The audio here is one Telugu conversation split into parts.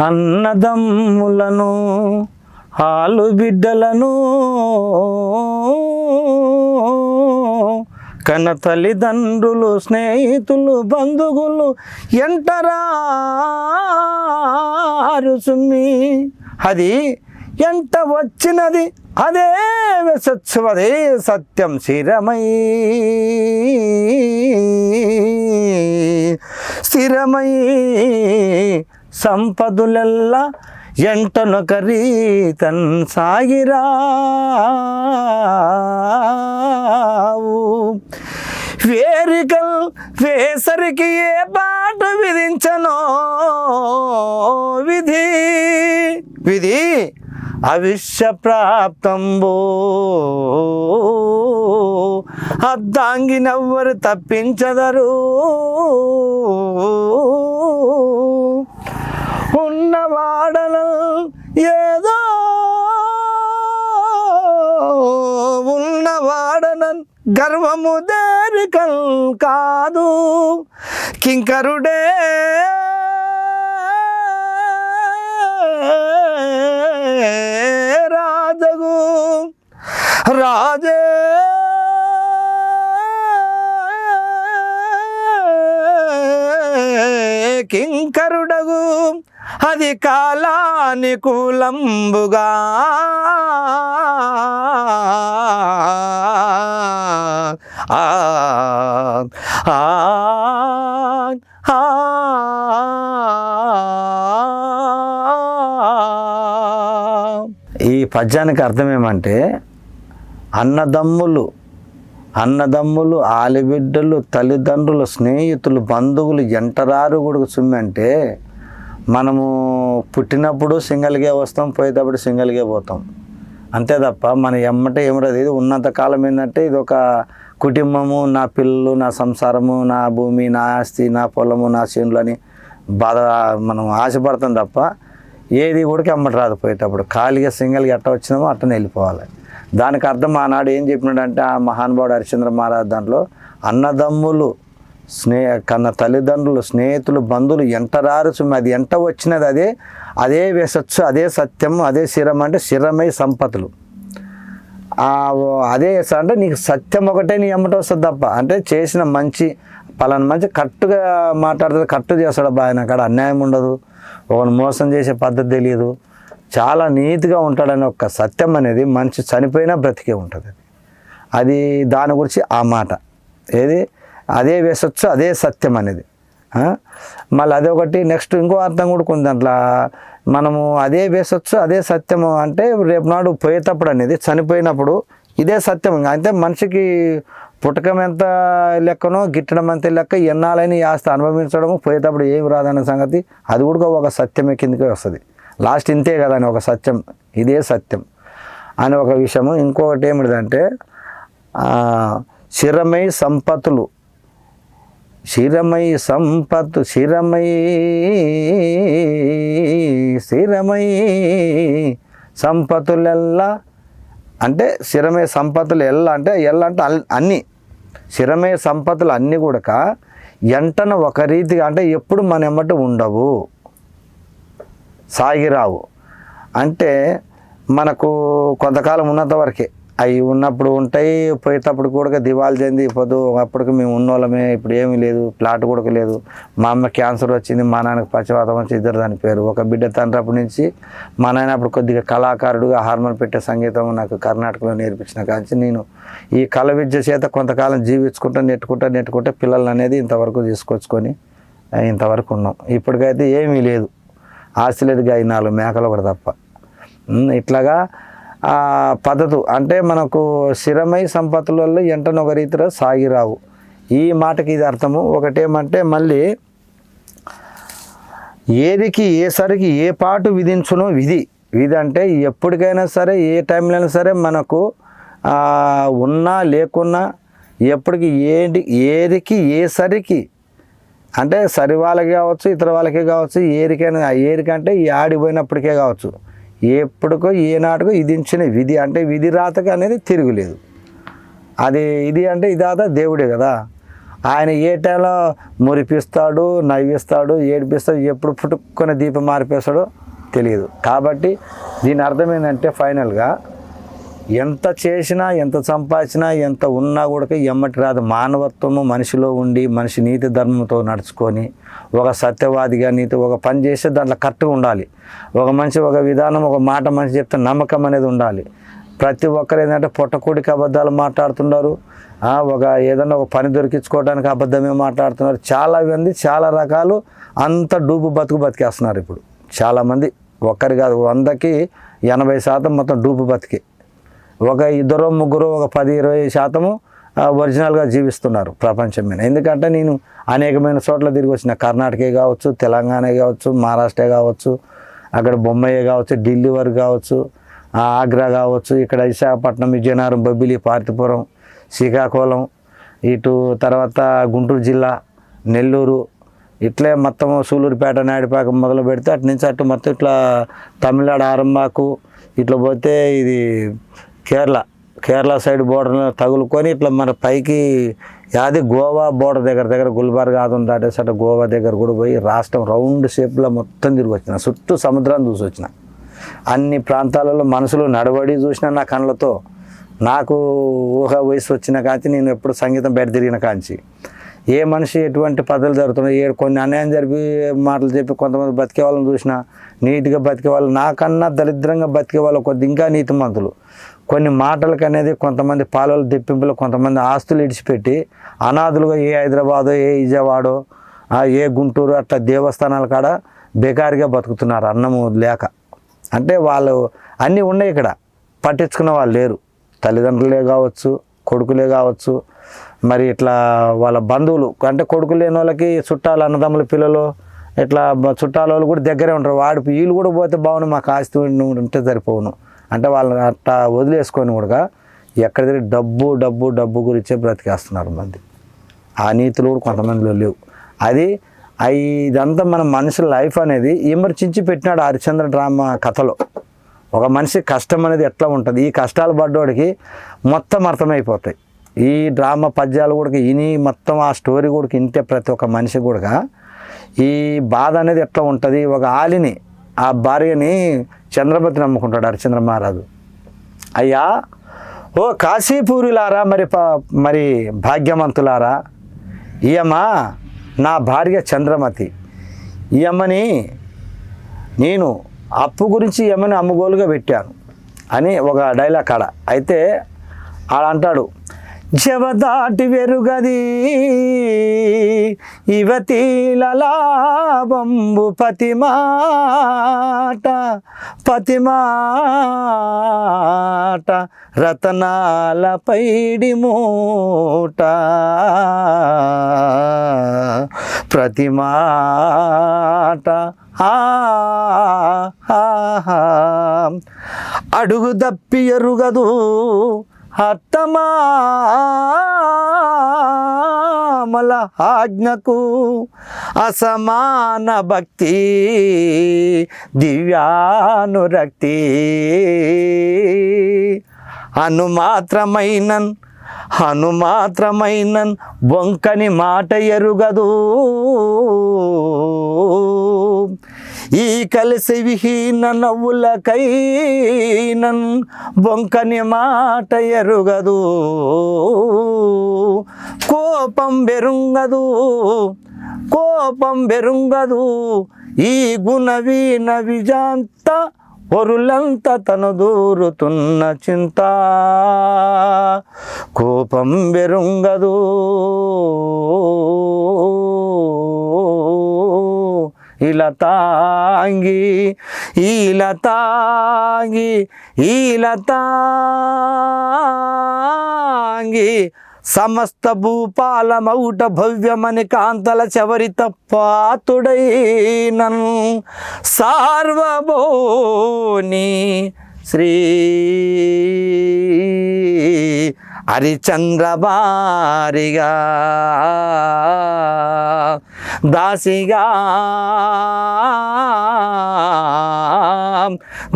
అన్నదమ్ములను ఆలు బిడ్డలను కన తల్లిదండ్రులు స్నేహితులు బంధువులు ఎంటరారు సుమ్మి అది ఎంట వచ్చినది? అదే వెసచ్చు అదే సత్యం స్థిరమై. స్థిరమై సంపదులెల్లా ఎంటనొకరి తన్ సాగిరావు వేరికల్ వేసరికి ఏ పాట విధించనో విధి. విధి అవిశ్య ప్రాప్తంబో. అద్దాంగినెవ్వరు తప్పించదరు. ఏదో ఉన్నవాడనన్ గర్వము దేరికల్ కాదు. కింకరుడే రాజగు. రాజే కింకరుడగు. అది కాలానుకూలంబుగా ఈ పద్యానికి అర్థం ఏమంటే అన్నదమ్ములు అన్నదమ్ములు ఆలిబిడ్డలు తల్లిదండ్రులు స్నేహితులు బంధువులు ఎంటరారు కూడా సుమ్మంటే మనము పుట్టినప్పుడు సింగల్గా వస్తాం పోయేటప్పుడు సింగల్గా పోతాం. అంతే తప్ప మన ఎమ్మటే రాదు ఇది ఉన్నంత కాలం ఏంటంటే ఇది ఒక కుటుంబము నా పిల్లలు నా సంసారము నా భూమి నా ఆస్తి నా పొలము నా చేనులు అని బాధ మనం ఆశపడతాం తప్ప ఏది కూడా ఎమ్మటి రాదు పోయేటప్పుడు. ఖాళీగా సింగిల్గా ఎట్ట వచ్చినామో అట్టనే వెళ్ళిపోవాలి. దానికి అర్థం ఆనాడు ఏం చెప్పినాడంటే ఆ మహానుభావుడు హరిశ్చంద్ర మహారాజ్ దాంట్లో అన్నదమ్ములు స్నేహ కన్న తల్లిదండ్రులు స్నేహితులు బంధువులు ఎంటరారు సుమ్మి అది ఎంట వచ్చినది అదే అదే వేసచ్చు అదే సత్యం అదే శిరం అంటే శిరమై సంపతులు అదే చేస్తా అంటే నీకు సత్యం ఒకటే నీ ఎమ్మట వస్తుంది తప్ప అంటే చేసిన మంచి పలానా మంచి కరెక్ట్గా మాట్లాడుతుంది కరెక్ట్ చేస్తాడు అబ్బా అక్కడ అన్యాయం ఉండదు. ఒకరిని మోసం చేసే పద్ధతి తెలియదు. చాలా నీతిగా ఉంటాడని ఒక సత్యం అనేది మనిషి చనిపోయినా బ్రతికే ఉంటుంది అది దాని గురించి ఆ మాట. ఏది? అదే వేసొచ్చు అదే సత్యం అనేది. మళ్ళీ అదొకటి నెక్స్ట్ ఇంకో అర్థం కూడా కొంది దాంట్లో. మనము అదే వేసొచ్చు అదే సత్యము అంటే రేపు నాడు పోయేటప్పుడు అనేది చనిపోయినప్పుడు ఇదే సత్యం. అంటే మనిషికి పుట్టకం ఎంత లెక్కనో గిట్టడం ఎంత లెక్క ఎన్నాలని ఆస్తి అనుభవించడము పోయేటప్పుడు ఏమి రాదనే సంగతి అది కూడా ఒక సత్యమే కిందకే వస్తుంది. లాస్ట్ ఇంతే కదా అని ఒక సత్యం ఇదే సత్యం అని ఒక విషయము. ఇంకొకటి ఏమిటిదంటే స్థిరమై సంపత్తులు శిరమై సంపత్తు శిరమై శిరమై సంపతులెల్లా. అంటే శిరమే సంపత్తులు ఎల్ల అంటే ఎల్ల అంటే అల్- అన్ని. శిరమే సంపత్తులు అన్నీ కూడా ఎంటన ఒక రీతిగా అంటే ఎప్పుడు మన ఎమ్మట ఉండవు. సాగిరావు అంటే మనకు కొంతకాలం ఉన్నంత వరకే అవి ఉన్నప్పుడు ఉంటాయి పోయేటప్పుడు కూడా దివాళ చెంది పొద్దు అప్పటికి మేము ఉన్నోళ్ళమే ఇప్పుడు ఏమీ లేదు ప్లాట్ కూడా లేదు మా అమ్మ క్యాన్సర్ వచ్చింది మా నాన్నకి పచ్చవాతం వచ్చి ఇద్దరు దాని పేరు. ఒక బిడ్డ తండ్రి అప్పటి నుంచి మా నాయన అప్పుడు కొద్దిగా కళాకారుడుగా హార్మోన్ పెట్టే సంగీతం నాకు కర్ణాటకలో నేర్పించిన కాంచి నేను ఈ కళ విద్య చేత కొంతకాలం జీవించుకుంటా నెట్టుకుంటా నెట్టుకుంటా పిల్లలు అనేది ఇంతవరకు తీసుకొచ్చుకొని ఇంతవరకు ఉన్నాం. ఇప్పటికైతే ఏమీ లేదు. ఆస్తి లేదుగా ఈ నాలుగు మేకలు కూడా తప్ప. ఇట్లాగా పద్ధతు. అంటే మనకు స్థిరమై సంపత్తులలో ఎంటన ఒక రీతిలో సాగిరావు ఈ మాటకి ఇది అర్థము. ఒకటేమంటే మళ్ళీ ఏదికి ఏ సరికి ఏ పాటు విధించునో విధి. విధి అంటే ఎప్పటికైనా సరే ఏ టైంలో అయినా సరే మనకు ఉన్నా లేకున్నా ఎప్పటికి ఏంటి ఏదికి ఏ సరికి. అంటే సరి వాళ్ళకి కావచ్చు ఇతర వాళ్ళకే కావచ్చు ఏరికైనా ఏరికంటే ఈ ఆడిపోయినప్పటికే కావచ్చు. ఎప్పటికో ఏనాటికో విధించిన విధి. అంటే విధి రాతకి అనేది తిరుగులేదు. అది ఇది అంటే ఇదాదా దేవుడే కదా. ఆయన ఏ టైంలో మురిపిస్తాడు నవ్విస్తాడు ఏడిపిస్తాడు ఎప్పుడు పుట్టుకొని దీపం మారిపేస్తాడో తెలియదు కాబట్టి దీని అర్థం ఏంటంటే ఫైనల్గా ఎంత చేసినా ఎంత సంపాదించినా ఎంత ఉన్నా కూడా ఎమ్మటి రాదు. మానవత్వము మనిషిలో ఉండి మనిషి నీతి ధర్మంతో నడుచుకొని ఒక సత్యవాదిగా నీతి ఒక పని చేస్తే దాంట్లో కరెక్ట్గా ఉండాలి. ఒక మనిషి ఒక విధానం ఒక మాట మనిషి చెప్తే నమ్మకం అనేది ఉండాలి. ప్రతి ఒక్కరు ఏంటంటే పొట్టకూడికి అబద్ధాలు మాట్లాడుతున్నారు. ఒక ఏదన్నా ఒక పని దొరికించుకోవడానికి అబద్ధమే మాట్లాడుతున్నారు. చాలా మంది చాలా రకాలు అంత డూబు బతుకు బతికేస్తున్నారు ఇప్పుడు. చాలామంది ఒక్కరి కాదు వందకి ఎనభై శాతం మొత్తం డూబు బతికే. ఒక ఇద్దరు ముగ్గురు ఒక పది ఇరవై శాతము ఒరిజినల్గా జీవిస్తున్నారు ప్రపంచం మీద. ఎందుకంటే నేను అనేకమైన చోట్ల తిరిగి వచ్చిన. కర్ణాటకే కావచ్చు తెలంగాణ కావచ్చు మహారాష్ట్ర కావచ్చు అక్కడ బొంబాయి కావచ్చు ఢిల్లీ వరకు కావచ్చు ఆగ్రా కావచ్చు ఇక్కడ విశాఖపట్నం విజయనగరం బొబ్బిలి పార్తిపురం శ్రీకాకుళం ఇటు తర్వాత గుంటూరు జిల్లా నెల్లూరు ఇట్లే మొత్తం సూలూరుపేట నాయుడుపేట మొదలు పెడితే అటు నుంచి అటు మొత్తం ఇట్లా తమిళనాడు ఆరంభాకు ఇట్లా పోతే ఇది కేరళ. కేరళ సైడ్ బోర్డర్ తగులుకొని ఇట్లా మన పైకి యాది గోవా బోర్డర్ దగ్గర దగ్గర గుల్బర్గా ఆదం ఉంది దాటేసి గోవా దగ్గర కూడా పోయి రాష్ట్రం రౌండ్ షేప్లో మొత్తం తిరిగి వచ్చిన. చుట్టూ సముద్రాన్ని చూసి వచ్చిన. అన్ని ప్రాంతాలలో మనుషులు నడవడి చూసిన నా కళ్ళతో. నాకు ఊహ వయసు వచ్చిన కాంచి నేను ఎప్పుడు సంగీతం బయట తిరిగిన కాంచి. ఏ మనిషి ఎటువంటి పద్ధతులు జరుగుతున్నాయి? ఏ కొన్ని అన్యాయం జరిపి మాటలు చెప్పి కొంతమంది బతికే వాళ్ళని చూసిన నీట్గా బతికే వాళ్ళు నాకన్నా దరిద్రంగా బతికే వాళ్ళు కొద్ది ఇంకా నీతిమంతులు. కొన్ని మాటలకు అనేది కొంతమంది పాలలు తెప్పింపులు కొంతమంది ఆస్తులు ఇడిచిపెట్టి అనాథులుగా ఏ హైదరాబాదో ఏ విజయవాడో ఏ గుంటూరు అట్లా దేవస్థానాల కాడ బేకారిగా బతుకుతున్నారు అన్నము లేక. అంటే వాళ్ళు అన్నీ ఉన్నాయి ఇక్కడ. పట్టించుకున్న వాళ్ళు లేరు. తల్లిదండ్రులే కావచ్చు కొడుకులే కావచ్చు. మరి ఇట్లా వాళ్ళ బంధువులు అంటే కొడుకు లేని వాళ్ళకి చుట్టాలు అన్నదమ్ముల పిల్లలు ఇట్లా చుట్టాల వాళ్ళు కూడా దగ్గరే ఉంటారు. వాడు వీళ్ళు కూడా పోతే బాగుండు మాకు ఆస్తి ఉండి- ఉంటే సరిపోను అంటే వాళ్ళని అట్లా వదిలేసుకొని కూడా ఎక్కడ తిరిగి డబ్బు డబ్బు డబ్బు గురించే బ్రతికేస్తున్నారు మంది. ఆ నీతులు కూడా కొంతమందిలో లేవు. అది ఇదంతా మన మనిషి లైఫ్ అనేది విమర్శించి పెట్టినాడు హరిశ్చంద్ర డ్రామా కథలో. ఒక మనిషి కష్టం అనేది ఎట్లా ఉంటుంది? ఈ కష్టాలు పడ్డోడికి మొత్తం అర్థమైపోతాయి. ఈ డ్రామా పద్యాలు కూడా ఇని మొత్తం ఆ స్టోరీ కూడా ఇంటే ప్రతి ఒక్క మనిషి కూడా. ఈ బాధ అనేది ఎట్లా ఉంటుంది? ఒక ఆలిని ఆ భార్యని చంద్రపతి నమ్ముకుంటాడు హరిచంద్ర మహారాజు. అయ్యా ఓ కాశీపూరిలారా మరి ప- మరి భాగ్యవంతులారా? ఈయమ్మ నా భార్య చంద్రమతి. ఈయమ్మని నేను అప్పు గురించి ఈయమ్మని అమ్ముగోలుగా పెట్టాను అని ఒక డైలాగ్ కాడ అయితే ఆడ అంటాడు జవదాటి వెరుగది. యువతీల లాభంబు పతిమాట పతిమాట రతనాల పైడి మూట. ప్రతిమాట అడుగు దప్పి ఎరుగదు. అత్తమామల ఆజ్ఞకు అసమాన భక్తి దివ్యానురక్తి. అనుమాత్రమైనన్ హనుమాత్రమైన వంకని మాట ఎరుగదు. ఈ కలిసి విహీన నవ్వులకైనన్ బొంకని మాట ఎరుగదు. కోపం బెరుంగదు. కోపం బెరుంగదు. ఈ గుణవీన విజాంత పొరులంత తను దూరుతున్న చింత. కోపం వెరుంగదు. ఇలా తాంగి ఇలా తాంగి ఇలా తాంగి సమస్త భూపాలమౌట భవ్యమని కాంతల చవరిత పాతుడైనన్ సార్వభోని శ్రీ హరిచంద్రబారిగా దాసిగా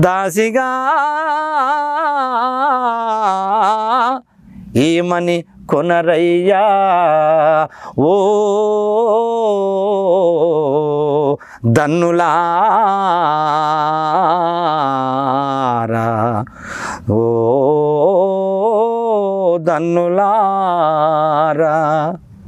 దాసిగా ఏమని కొనరయ్యా ఓ దన్నులారా ఓ దన్నులారా